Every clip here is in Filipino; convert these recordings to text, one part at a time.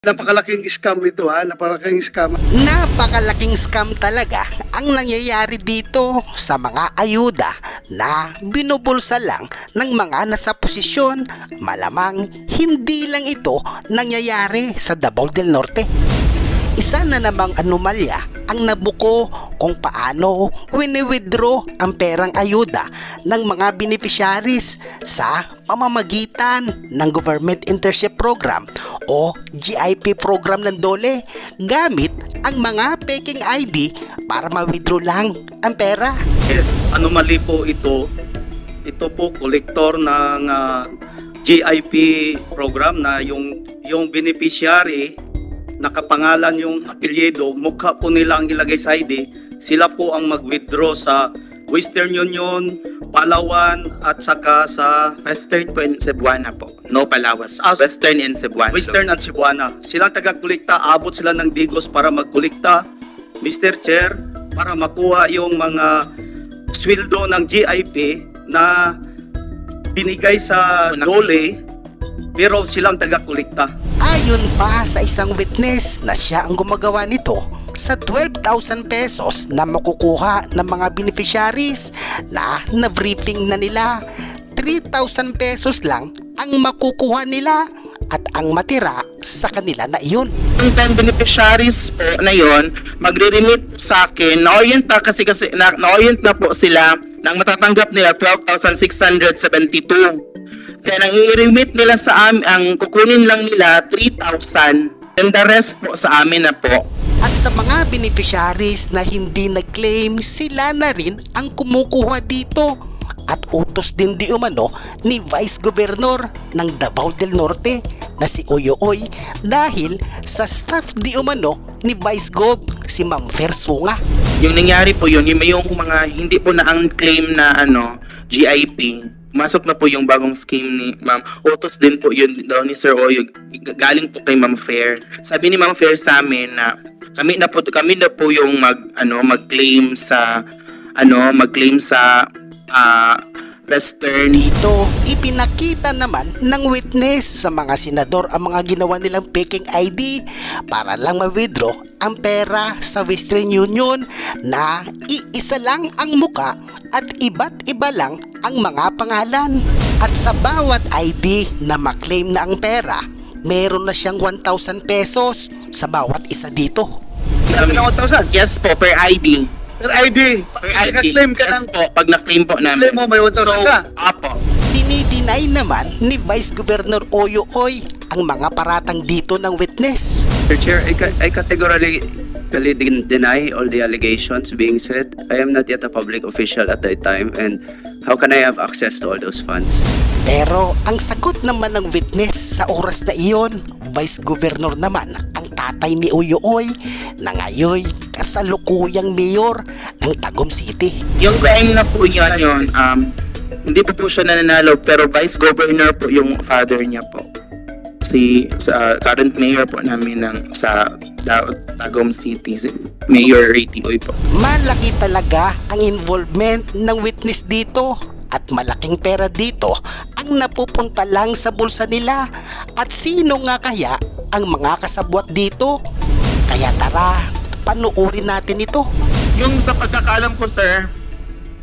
Napakalaking scam ito ha, napakalaking scam. Napakalaking scam talaga ang nangyayari dito sa mga ayuda na binubulsa lang ng mga nasa posisyon. Malamang hindi lang ito nangyayari sa Davao del Norte. Isa na namang anomalya ang nabuko kung paano wini-withdraw ang perang ayuda ng mga beneficiaries sa pamamagitan ng Government Internship Program o GIP program ng DOLE gamit ang mga peking ID para ma-withdraw lang ang pera. Yes, anomaly po ito. Ito po kolektor ng ah, GIP program na yung yung beneficiary nakapangalan yung apelyido, mukha po nila ang ilagay sa ID, sila po ang mag-withdraw sa Western Union, Palawan at saka sa Western po in Cebuana po. No Palawas. Ah, Western in Cebuana. Western at Cebuana. Sila taga-kolekta, abot sila ng Digos para magkolekta, Mr. Chair, para makuha yung mga sweldo ng GIP na binigay sa Dole, pero silang taga-kolekta. Ayon pa sa isang witness na siya ang gumagawa nito sa 12,000 pesos na makukuha ng mga beneficiaries na na-briefing na nila 3,000 pesos lang ang makukuha nila at ang matira sa kanila na iyon. Yung 10 beneficiaries po na yon, magre-remit sa akin. Na-orient na kasi, kasi na, na-orient na po sila nang matatanggap nila 12,672. Then ang i-remit nila sa amin, ang kukunin lang nila 3,000. And the rest po sa amin na po. At sa mga beneficiaries na hindi nag-claim, sila na rin ang kumukuha dito. At utos din di umano ni Vice Governor ng Davao del Norte na si Oyoy dahil sa staff di umano ni Vice Gov si Ma'am Fersunga. Yung nangyari po yun, yung, yung mga hindi po na ang claim na ano, GIP, masok na po yung bagong scheme ni Ma'am. Utos din po yun daw ni Sir Oyo, galing po kay Ma'am Fair. Sabi ni Ma'am Fair sa amin na kami na po kami na po yung mag ano mag-claim sa ano mag-claim sa ah, Western Dito, ipinakita naman ng witness sa mga senador ang mga ginawa nilang faking ID para lang ma-withdraw ang pera sa Western Union na iisa lang ang muka at iba't iba lang ang mga pangalan. At sa bawat ID na maklaim na ang pera, meron na siyang 1,000 pesos sa bawat isa dito. Sabi ng 1,000. Yes po, per ID. Per ID. Pag ID. claim ka yes ng po, pag na-claim po namin. claim mo, may 1,000 so, ka. Apo. Dinideny naman ni Vice Governor Oyo Oy ang mga paratang dito ng witness. Mr. Chair, I, ca- I categorically den- deny all the allegations being said. I am not yet a public official at that time and how can I have access to all those funds? Pero ang sagot naman ng witness sa oras na iyon, Vice Governor naman ang tatay ni Uyooy na ngayon kasalukuyang mayor ng Tagum City. Yung crime na po yun, yun um, hindi po po siya nananalo, pero vice governor po yung father niya po. Si sa current mayor po namin ng sa Tagum City, si Mayor Ray Tioy po. Malaki talaga ang involvement ng witness dito at malaking pera dito ang napupunta lang sa bulsa nila at sino nga kaya ang mga kasabwat dito? Kaya tara, panuorin natin ito. Yung sa pagkakaalam ko, sir,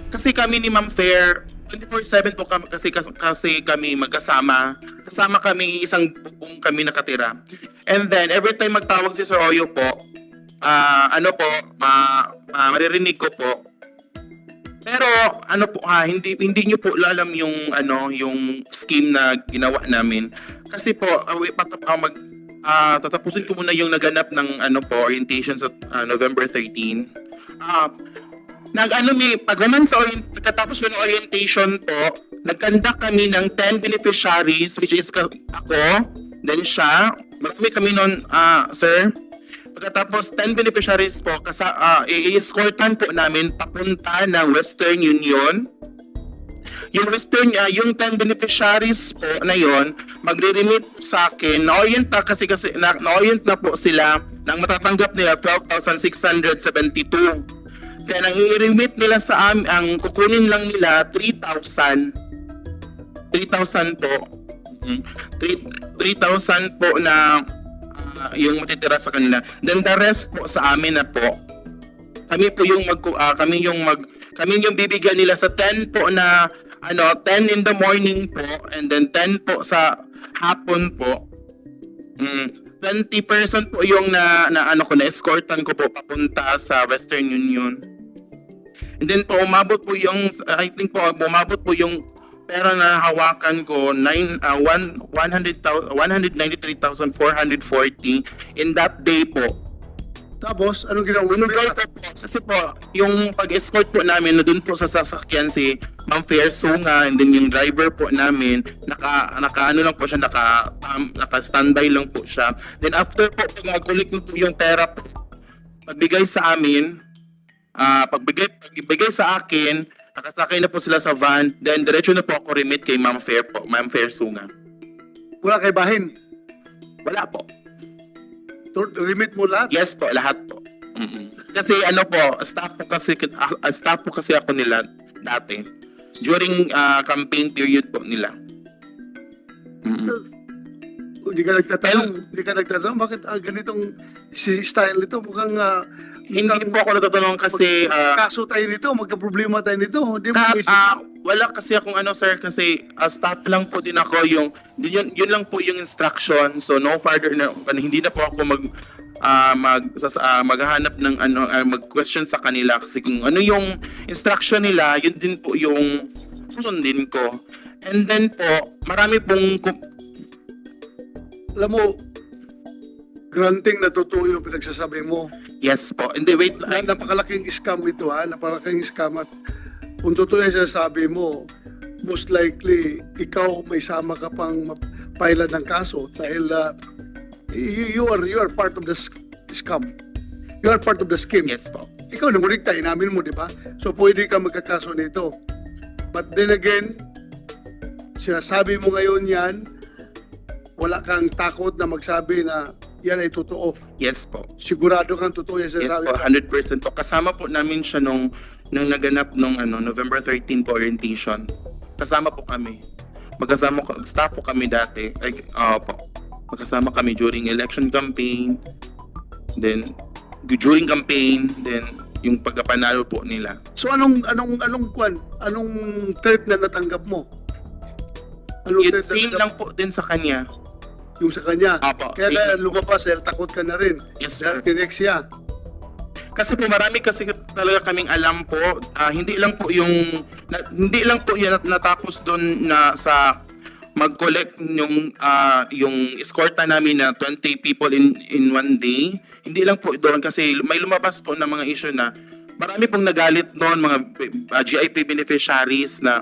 kasi kami ni Ma'am Fair, 24-7 po kami, kasi, kasi kami magkasama. Kasama kami, isang bubong kami nakatira. And then, every time magtawag si Sir Oyo po, ah, ano po, ma, ma- maririnig ko po. Ano po ha, hindi hindi niyo po alam yung ano, yung scheme na ginawa namin. Kasi po, uh, we- patap, ah, mag ah, tatapusin ko muna yung naganap ng ano po, orientation sa ah, November 13. Ah, nag ano mi pag naman sa orient, katapos ng orientation po, nagkanda kami ng 10 beneficiaries which is ako, then siya, marami kami noon, ah, sir. Pagkatapos 10 beneficiaries po, kasa, ah, i-escortan po namin papunta ng Western Union. Yung Western, ah, yung 10 beneficiaries po na yon, magre-remit sa akin. Na-orient na kasi, kasi na, na-orient na po sila nang matatanggap nila 12,672. Then ang i-remit nila sa amin, ang kukunin lang nila 3,000. 3,000 po. Mm. 3 3,000 po na ah, yung matitira sa kanila. Then the rest po sa amin na po, kami po yung mag ah, kami yung mag kami yung bibigyan nila sa 10 po na ano 10 in the morning po and then 10 po sa hapon po. Mm, 20% po yung na, na ano ko na escortan ko po papunta sa Western Union. And then po umabot po yung I think po umabot po yung pera na hawakan ko 9 uh, 1 100,000 193,440 in that day po. Tapos, anong ginawa mo? Winugay po po. Kasi po, yung pag-escort po namin, na doon po sa sasakyan si Ma'am Fair Sunga, and then yung driver po namin, naka, naka ano lang po siya, naka, um, naka standby lang po siya. Then after po, pag mag-collect na po yung pera po, pagbigay sa amin, ah pagbigay, pagbigay sa akin, nakasakay na po sila sa van, then diretso na po ako remit kay Ma'am Fair po, Ma'am Fair Sunga. Wala kay bahin. Wala po. To- Remit mo lahat. Yes po, lahat po. Mm-mm. Kasi ano po, staff po kasi ah, ah, staff po kasi ako nila dati. During ah, campaign period po nila. Mm-mm. Hindi ka nagtatanong. Hindi ka nagtatanong. Bakit ah, ganitong si style nito? Mukhang ah, Hindi po ako natutunong kasi ah, kaso tayo nito. Magka-problema tayo nito. Hindi mo ka, ah, wala kasi akong ano sir kasi ah, staff lang po din ako yung yun, yun lang po yung instruction so no further na ano, hindi na po ako mag ah, mag ah, maghahanap ng ano ah, mag-question sa kanila kasi kung ano yung instruction nila yun din po yung susundin ko and then po marami pong kum- Alam mo, granting na totoo yung pinagsasabi mo. Yes po hindi wait lang napakalaking scam ito ha. Napakalaking scam at kung totoo yung sinasabi mo, most likely ikaw may sama ka pang pila ng kaso dahil ah, you, you are you are part of the scam. You are part of the scheme. yes po Ikaw numuligta, inamin mo, di ba? So pwede ka magkakaso nito. But then again, sinasabi mo ngayon yan, wala kang takot na magsabi na yan ay totoo. yes po Sigurado kang totoo yung Yes sinasabi po, mo. 100% po. Kasama po namin siya nung, nung naganap nung ano, November 13 po orientation. Kasama po kami. Magkasama ko, staff po kami dati. Like, oo po. Magkasama kami during election campaign. Then, during campaign. Then, yung pagkapanalo po nila. So anong anong anong kwan? Anong threat na natanggap mo? Anong It, threat na same natanggap lang po din sa kanya. Yung sa kanya? Apo, Kaya same. na lumabas, dahil takot ka na rin. Yes, Dahil sir. tinex siya. Kasi po marami kasi talaga kaming alam po, ah, hindi lang po yung na- hindi lang po yan natapos doon na sa mag-collect yung ah, yung escorta namin na 20 people in in one day. Hindi lang po doon kasi may lumabas po na mga issue na marami pong nagalit doon mga ah, GIP beneficiaries na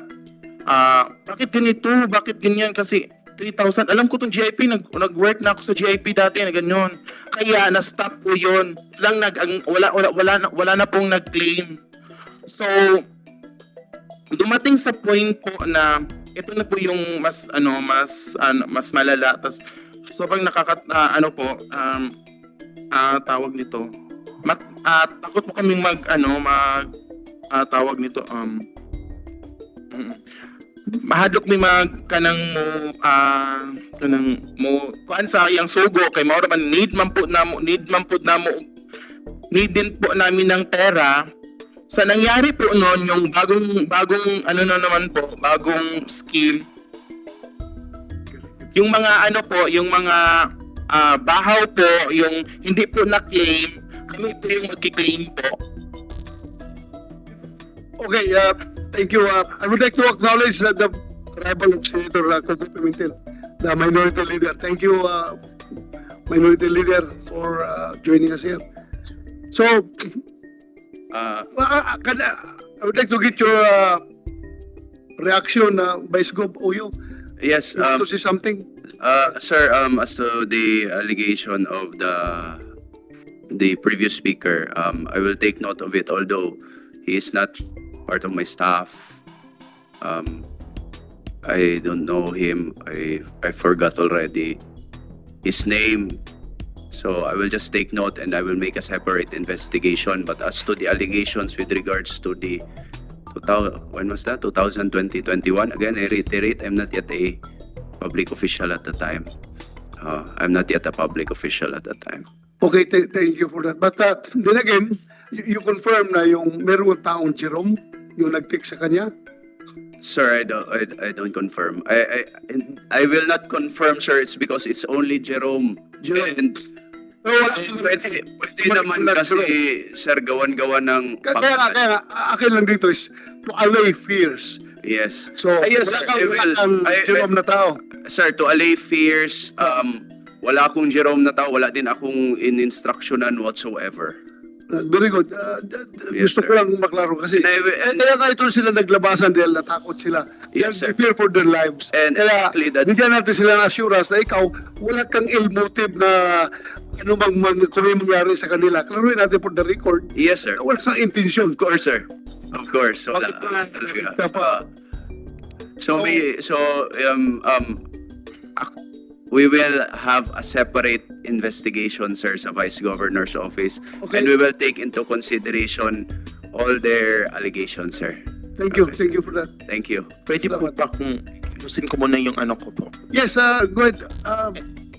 ah, bakit ganito? Bakit ganyan? Kasi 3,000. Alam ko tong GIP, nag, nag-work na ako sa GIP dati na ganyan. Kaya na-stop po yun. Lang nag, ang, wala, wala, wala, na, wala na pong nag-claim. So, dumating sa point po na ito na po yung mas ano mas ano, mas malala tas sobrang nakaka ah, ano po um ah, tawag nito mat ah, takot po kaming mag ano mag ah, tawag nito um mahadlok mi mag kanang mo ah kanang mo kuan sa iyang sugo kay mao man need man po na mo need man po na mo need din po namin ng pera. Sa nangyari po noon yung bagong bagong ano na naman po bagong scheme yung mga ano po yung mga ah, bahaw po yung hindi po na claim kami po yung magki-claim po. Okay, uh, thank you. Uh, I would like to acknowledge that the tribal Senator uh, Pimentel, the minority leader. Thank you, uh, minority leader, for uh, joining us here. So, Uh, uh, uh, I would like to get your uh, reaction, uh, Vice Gov Oyo. yes, You want um, to say something? Uh, sir, um, as to the allegation of the the previous speaker, um, I will take note of it. Although he is not part of my staff, um, I don't know him. I I forgot already his name. So I will just take note and I will make a separate investigation. But as to the allegations with regards to the 2000, when was that? 2020, 21. Again, I reiterate, I'm not yet a public official at the time. Uh, I'm not yet a public official at that time. Okay, th- thank you for that. But uh, then again, you, you confirm na yung meron taong Jerome, yung nag-text sa kanya? Sir, I don't, I, I don't confirm. I, I, I will not confirm, sir. It's because it's only Jerome. Jerome. And Pero wala Eh, pwede, pwede naman kasi, sir, gawan-gawan ng... Kaya, kaya nga, kaya nga, akin lang dito is to allay fears. Yes. So, Ah, yes, wala kang, I will. I- Jerome na tao. Sir, to allay fears, um, wala akong Jerome na tao, wala din akong in-instructionan whatsoever. Uh, very good. Uh, Yes, gusto sir. ko lang maklaro kasi. Will- Eh, kaya nga ito sila naglabasan dahil natakot sila. Yes, sir. fear for their lives. And kaya, exactly that- bigyan natin sila ng assurance na ikaw, wala kang ill motive na ano bang kung may mangyari sa kanila. Klaruin natin for the record. Yes, sir. Wala kang intention. Of course, sir. Of course. Wala. talaga. Kaya pa, So may so um um ak- we will have a separate investigation, sir, sa Vice Governor's office, Okay. and we will take into consideration all their allegations, sir. thank you. Okay. Thank you for that. Thank you. Pwede po Salamat. ba kung ilusin ko muna yung ano ko po. Yes, uh, go ahead. Uh,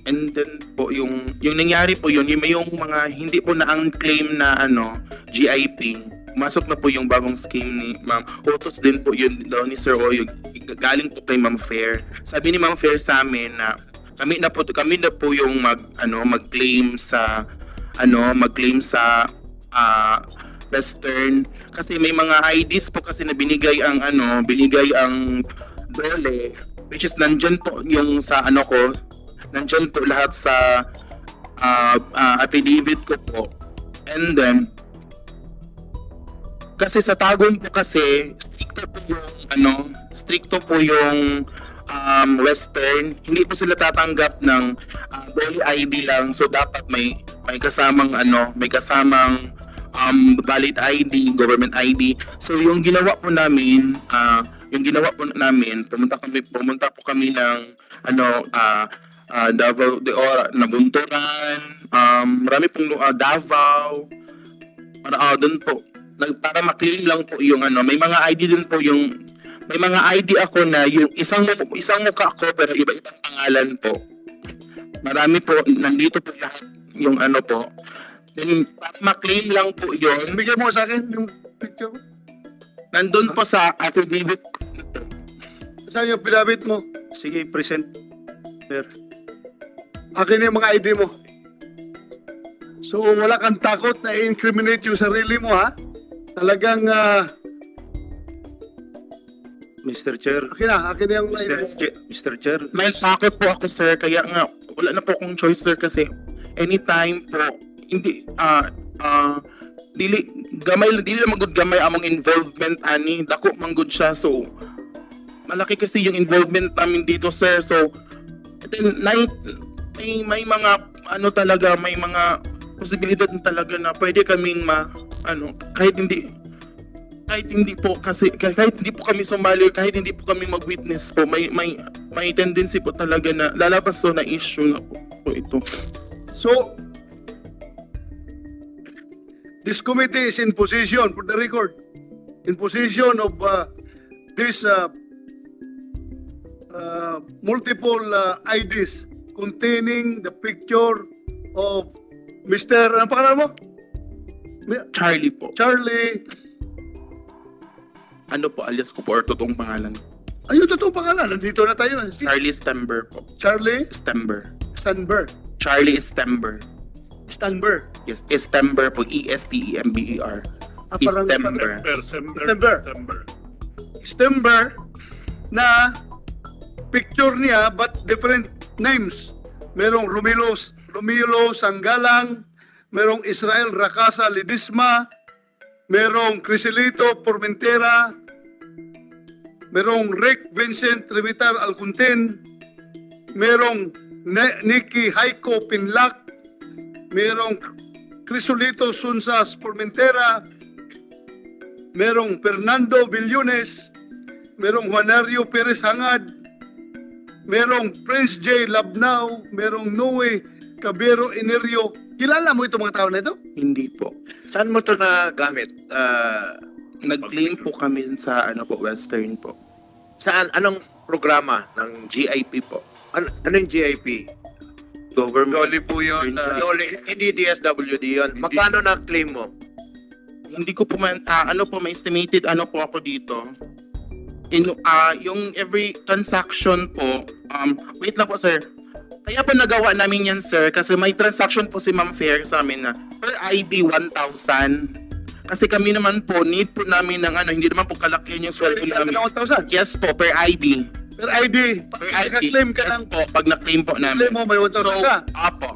And then po yung yung nangyari po yun, yung, yung mga hindi po na ang claim na ano GIP, masok na po yung bagong scheme ni Ma'am. Utos din po yun daw ni Sir Oyo, galing po kay Ma'am Fair. Sabi ni Ma'am Fair sa amin na kami na po kami na po yung mag ano mag-claim sa ano mag-claim sa ah, Western kasi may mga IDs po kasi na binigay ang ano binigay ang Dole which is nandyan po yung sa ano ko nandyan po lahat sa ah, ah, affidavit ko po. And then, kasi sa tagong po kasi, stricto po yung, ano, stricto po yung um, Western. Hindi po sila tatanggap ng uh, Dolly ID lang. So, dapat may, may kasamang, ano, may kasamang um, valid ID, government ID. So, yung ginawa po namin, ah, yung ginawa po namin, pumunta kami, pumunta po kami ng, ano, ah, ah, Davao de Ora, Nabunturan, um, marami pong ah, Davao, para ah, doon po, nag, para ma-claim lang po yung ano, may mga ID din po yung, may mga ID ako na yung isang isang mukha ko pero iba-ibang pangalan po. Marami po, nandito po lahat yung ano po. Then, para ma-claim lang po yun, bigyan mo sa akin yung picture mo. nandun po sa affidavit. Saan yung pinabit mo? Sige, present. Sir. Akin yung mga ID mo. So, wala kang takot na i-incriminate yung sarili mo, ha? Talagang, ah, Mr. Chair. akin na, akin na yung Mr. Chair, Mr. Chair. May sakit po ako sir, kaya nga wala na po akong choice sir kasi anytime po hindi ah ah dili gamay dili lang magud gamay among involvement ani dako manggod siya so malaki kasi yung involvement namin dito sir so then, may, may may mga ano talaga may mga posibilidad na talaga na pwede kaming ma ano kahit hindi kahit hindi po kasi kahit hindi po kami sumali kahit hindi po kami mag-witness po may may may tendency po talaga na lalabas to na issue na po, po ito So, this committee is in position, for the record, in position of uh, this uh, uh, multiple uh, IDs containing the picture of Mr. Ano pangalan mo? Charlie po Charlie. Ano po alias ko po or totoong pangalan Ayun, totoo pangalan. Nandito na tayo. Charlie Stember po Charlie Stember Stanber. Charlie Stember Stanber. yes Stember po E S T E M B E R Ah, parang- Stember Stember. Stember na picture niya but different names. Merong Romilo, Romilo Sanggalang, merong Israel Rakasa Lidisma, merong Criselito Formentera, merong Rick Vincent Remitar Alcunten, merong Nicky Haiko Pinlac, merong Crisolito Sunsas Formentera, merong Fernando Villones, merong Juanario Perez Hangad, merong Prince J. Labnao, merong Noe Cabero Enerio. Kilala mo itong mga tao na ito? hindi po Saan mo to na gamit? Ah, nag-claim po kami sa ano po Western po saan? Anong programa ng GIP po ano, ano yung GIP? government. Dolly po yun. uh, Loli, hindi DSWD yun. Magkano na claim mo? Hindi ko po man, ah, ano po, may estimated ano po ako dito. In, ah, yung every transaction po, um, wait lang po sir. Kaya po nagawa namin yan sir, kasi may transaction po si Ma'am Fair sa amin na per ID 1,000. Kasi kami naman po, need po namin ng ano, hindi naman po kalakihan yung sweldo namin. 1,000. Yes po, per ID. Per ID. Per ID. claim ka yes ng po, pag na-claim po namin. claim mo, may 1,000 ka. Apo.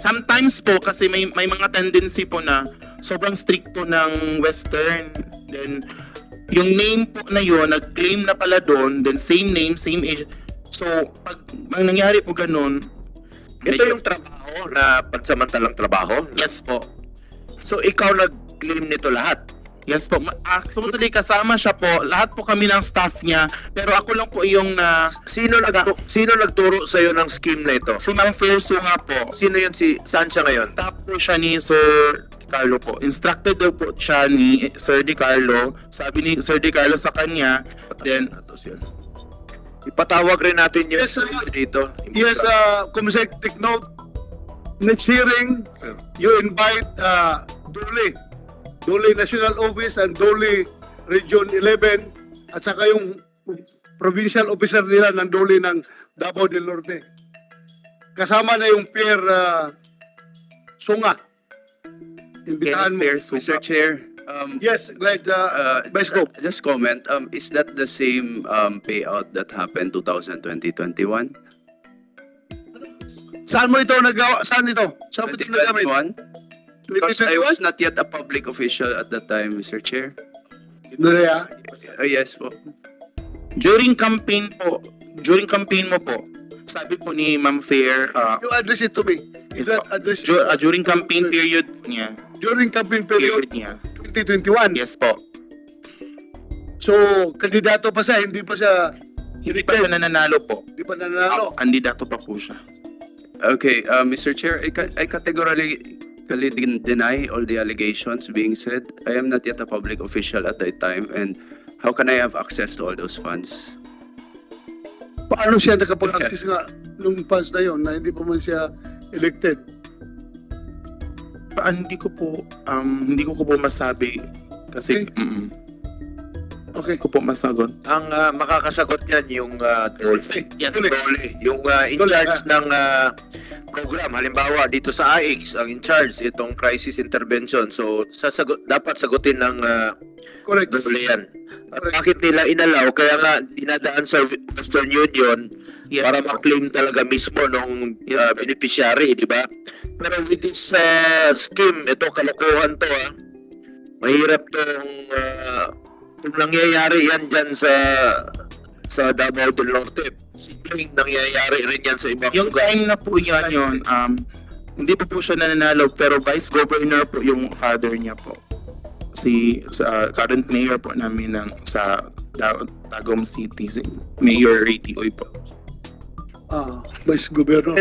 Sometimes po kasi may may mga tendency po na sobrang stricto ng western. Then yung name po na yun, nag-claim na pala doon, then same name, same age. So, pag ang nangyari po ganun, Ito medyo- yung trabaho na pansamantalang trabaho? Yes po. So ikaw nag-claim nito lahat? Yes po. Actually, kasama siya po. Lahat po kami ng staff niya. Pero ako lang po yung na... Sino nag sino nagturo sa ng scheme na ito? Si Ma'am Ferso nga po. Sino yun si saan siya ngayon? Staff po siya ni Sir Carlo po. Instructed daw po siya ni Sir Di Carlo. Sabi ni Sir Di Carlo sa kanya, then yun. Ipatawag rin natin yung Yes, sir. dito. Yes, uh, Comsec, take note. Next hearing, you invite uh, Dole, Dole National Office and Dole Region 11 at saka yung provincial officer nila ng Dole ng Davao del Norte. Kasama na yung Pierre uh, Sunga. Imbitahan mo. Mr. Chair, um, Yes, glad uh, uh, Vice Go. just comment, um, is that the same um, payout that happened 2020-21? Saan mo ito nagawa? Saan ito? Saan mo ito nagamit? 2021? Because I 2021? was not yet a public official at that time, Mr. Chair. Ah. Uh, yes po. during campaign po, during campaign mo po, sabi po ni Ma'am Fair, uh, You address it to me. You Yes, don't po. address du- uh, during campaign period po niya, during campaign period period niya. 2021. Yes po. So, kandidato pa siya, hindi pa siya, Hindi pa siya nananalo po. hindi pa nanalo. Kandidato pa po siya. Okay, uh, Mr. Chair, I, ca- I categorically din- deny all the allegations being said. I am not yet a public official at that time, and how can I have access to all those funds? Paano siya nakapag-access nga nung funds na yon na hindi pa man siya elected? Pa, hindi ko po, um, hindi ko, ko po masabi. Kasi, Okay. mm Okay. ko po masagot. Ang ah, makakasagot niyan yung uh, Dole. Yan. Dole. Dole, yung ah, in Dole, charge ng ah, program. Halimbawa, dito sa AIX, ang in charge itong crisis intervention. So, sasagot, dapat sagutin ng ah, Correct. Dole yan. At bakit nila inalaw? Kaya nga, dinadaan sa Western Union Yes para po. ma-claim talaga mismo nung Yes, uh, beneficiary, di ba? Pero with this uh, scheme, ito kalokohan to ah. Mahirap tong uh, kung nangyayari yan dyan sa sa Davao del Norte. Simpleng nangyayari rin yan sa ibang Yung lugar. time na po yan yun, um, hindi pa po siya nananalo, pero vice governor po yung father niya po. Si sa current mayor po namin ng sa Tagum City, si Mayor Ray Tioy po. Ah, Vice Governor.